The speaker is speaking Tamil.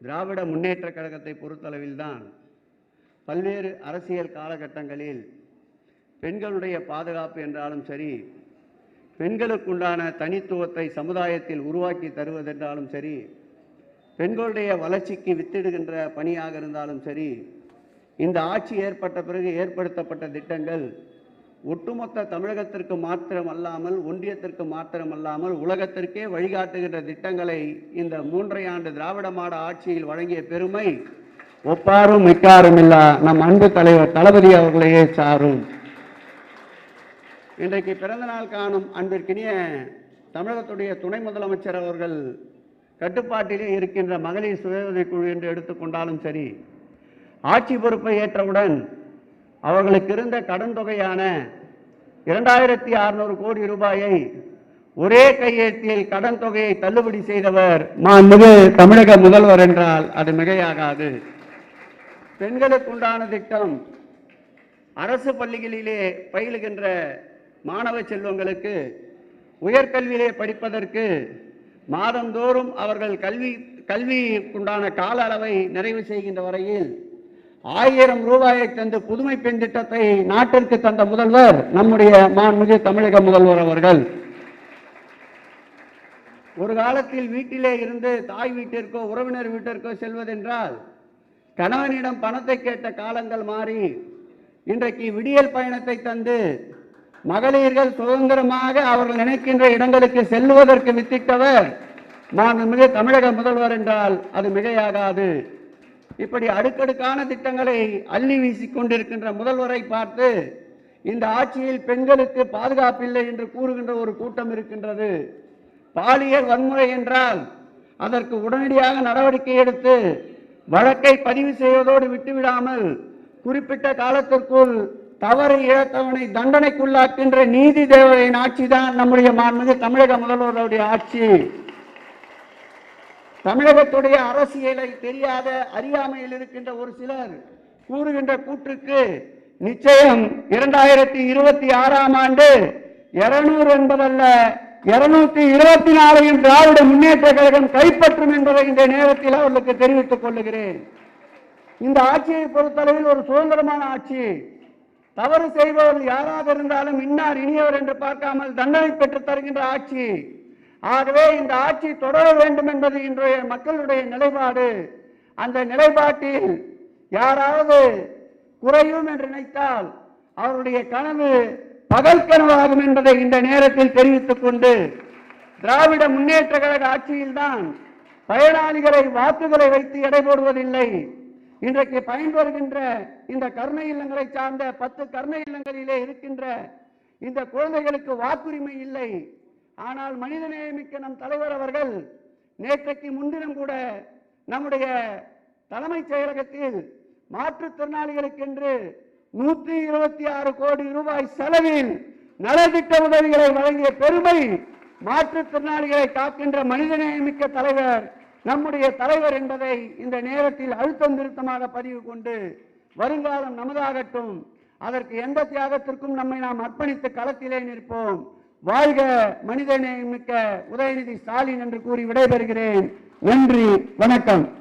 திராவிட முன்னேற்ற கழகத்தை பொறுத்தளவில்தான் பல்வேறு அரசியல் காலகட்டங்களில் பெண்களுடைய பாதுகாப்பு என்றாலும் சரி பெண்களுக்குண்டான தனித்துவத்தை சமுதாயத்தில் உருவாக்கி தருவதென்றாலும் சரி பெண்களுடைய வளர்ச்சிக்கு வித்திடுகின்ற பணியாக இருந்தாலும் சரி இந்த ஆட்சி ஏற்பட்ட பிறகு ஏற்படுத்தப்பட்ட திட்டங்கள் ஒட்டுமொத்த தமிழகத்திற்கு மாத்திரம் அல்லாமல் ஒன்றியத்திற்கு மாத்திரம் அல்லாமல் உலகத்திற்கே வழிகாட்டுகின்ற திட்டங்களை இந்த மூன்றை ஆண்டு திராவிட மாட ஆட்சியில் வழங்கிய பெருமை ஒப்பாரும் மிக்காரும் இல்லா நம் அன்பு தலைவர் தளபதி அவர்களையே சாரும். இன்றைக்கு பிறந்தநாள் காணும் அன்பிற்கினிய தமிழகத்துடைய துணை முதலமைச்சர் அவர்கள் கட்டுப்பாட்டிலே இருக்கின்ற மகளிர் சுய குழு என்று எடுத்துக்கொண்டாலும் சரி ஆட்சி பொறுப்பை ஏற்றவுடன் அவர்களுக்கு இருந்த கடன் தொகையான இரண்டாயிரத்தி அறுநூறு கோடி ரூபாயை ஒரே கையெழுத்தில் கடன் தொகையை தள்ளுபடி செய்தவர் மாண்புமிகு தமிழக முதல்வர் என்றால் அது மிகையாகாது. பெண்களுக்குண்டான திட்டம் அரசு பள்ளிகளிலே பயிலுகின்ற மாணவ செல்வங்களுக்கு உயர்கல்வியிலே படிப்பதற்கு மாதந்தோறும் அவர்கள் கல்வி கல்விக்குண்டான கால அளவை நிறைவு செய்கின்ற வரையில் ஆயிரம் ரூபாயை தந்து புதுமை பெண் திட்டத்தை நாட்டிற்கு தந்த முதல்வர் நம்முடைய மாண்புமிகு தமிழக முதல்வர் அவர்கள். ஒரு காலத்தில் வீட்டிலே இருந்து தாய் வீட்டிற்கோ உறவினர் வீட்டிற்கோ செல்வதென்றால் கணவனிடம் பணத்தை கேட்ட காலங்கள் மாறி இன்றைக்கு விடியல் பயணத்தை தந்து மகளிர்கள் சுதந்திரமாக அவர்கள் நினைக்கின்ற இடங்களுக்கு செல்வதற்கு வித்திட்டவர் மாண்புமிகு தமிழக முதல்வர் என்றால் அது மிகையாகாது. இப்படி அடுக்கடுக்கான திட்டங்களை அள்ளி வீசிக்கொண்டிருக்கின்ற முதல்வரை பார்த்து இந்த ஆட்சியில் பெண்களுக்கு பாதுகாப்பில்லை என்று கூறுகின்ற ஒரு கூட்டம் இருக்கின்றது. பாலியல் வன்முறை என்றால் அதற்கு உடனடியாக நடவடிக்கை எடுத்து வழக்கை பதிவு செய்வதோடு விட்டுவிடாமல் குறிப்பிட்ட காலத்திற்குள் தவறு இழத்தவனை தண்டனைக்குள்ளாக்கின்ற நீதி தேவையின் ஆட்சி தான் நம்முடைய மாண்புமிகு தமிழக முதல்வருடைய ஆட்சி. தமிழகத்துடைய அரசியலை தெரியாத அறியாமையில் இருக்கின்ற ஒரு சிலர் கூறுகின்ற கூற்றுக்கு நிச்சயம் இரண்டாயிரத்தி இருபத்தி ஆறாம் ஆண்டு இருநூறு என்பதல்ல இருநூத்தி இருபத்தி நாலையும் திராவிட முன்னேற்ற கழகம் கைப்பற்றும் என்பதை இந்த நேரத்தில் அவர்களுக்கு தெரிவித்துக் கொள்ளுகிறேன். இந்த ஆட்சியை பொறுத்தளவில் ஒரு சுதந்திரமான ஆட்சி. தவறு செய்பவர் யாராக இருந்தாலும் இன்னார் இனியவர் என்று பார்க்காமல் தண்டனை பெற்று தருகின்ற ஆட்சி. ஆகவே இந்த ஆட்சி தொடர வேண்டும் என்பது இன்றைய மக்களுடைய நிலைப்பாடு. அந்த நிலைப்பாட்டில் யாராவது குறையும் என்று நினைத்தால் அவருடைய கனவு பகல் கனவாகும் என்பதை இந்த நேரத்தில் தெரிவித்துக் கொண்டு திராவிட முன்னேற்ற கழக ஆட்சியில்தான் பயனாளிகளை வாக்குகளை வைத்து எடை போடுவதில்லை. இன்றைக்கு பயன்பெறுகின்ற இந்த கருணை இல்லங்களை சார்ந்த பத்து கருணை இல்லங்களிலே இருக்கின்ற இந்த குழந்தைகளுக்கு வாக்குரிமை இல்லை. ஆனால் மனிதநேயமிக்க நம் தலைவர் அவர்கள் நேற்றைக்கு முன்தினம் கூட நம்முடைய தலைமைச் செயலகத்தில் மாற்றுத்திறனாளிகளுக்கென்று நூற்றி இருபத்தி ஆறு கோடி ரூபாய் செலவில் நலத்திட்ட உதவிகளை வழங்கிய பெருமை மாற்றுத்திறனாளிகளை காக்கின்ற மனிதநேயமிக்க தலைவர் நம்முடைய தலைவர் என்பதை இந்த நேரத்தில் அழுத்தம் திருத்தமாக பதிவு கொண்டு வருங்காலம் நமதாகட்டும் அதற்கு எந்த தியாகத்திற்கும் நம்மை நாம் அர்ப்பணித்து களத்திலே நிற்போம். வாழ்க மனிதநேயமிக்க உதயநிதி ஸ்டாலின் என்று கூறி விடைபெறுகிறேன். நன்றி வணக்கம்.